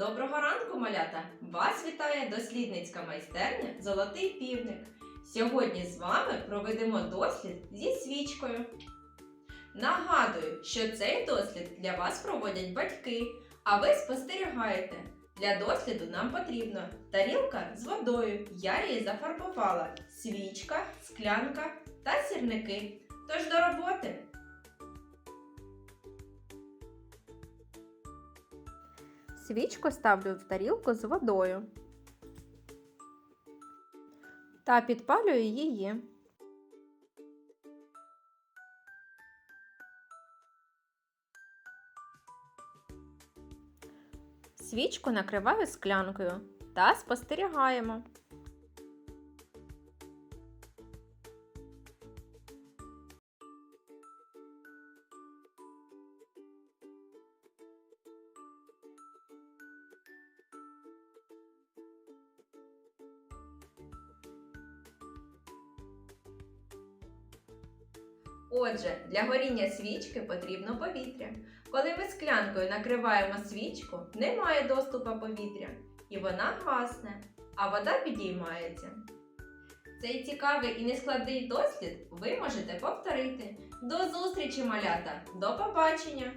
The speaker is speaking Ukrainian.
Доброго ранку, малята! Вас вітає дослідницька майстерня Золотий півник. Сьогодні з вами проведемо дослід зі свічкою. Нагадую, що цей дослід для вас проводять батьки, а ви спостерігаєте. Для досліду нам потрібно тарілка з водою. Я її зафарбувала, свічка, склянка та сірники. Тож до роботи! Свічку ставлю в тарілку з водою та підпалюю її. Свічку накриваю склянкою та спостерігаємо. Отже, для горіння свічки потрібно повітря. Коли ми склянкою накриваємо свічку, немає доступу повітря, і вона гасне, а вода підіймається. Цей цікавий і нескладний дослід ви можете повторити. До зустрічі, малята! До побачення!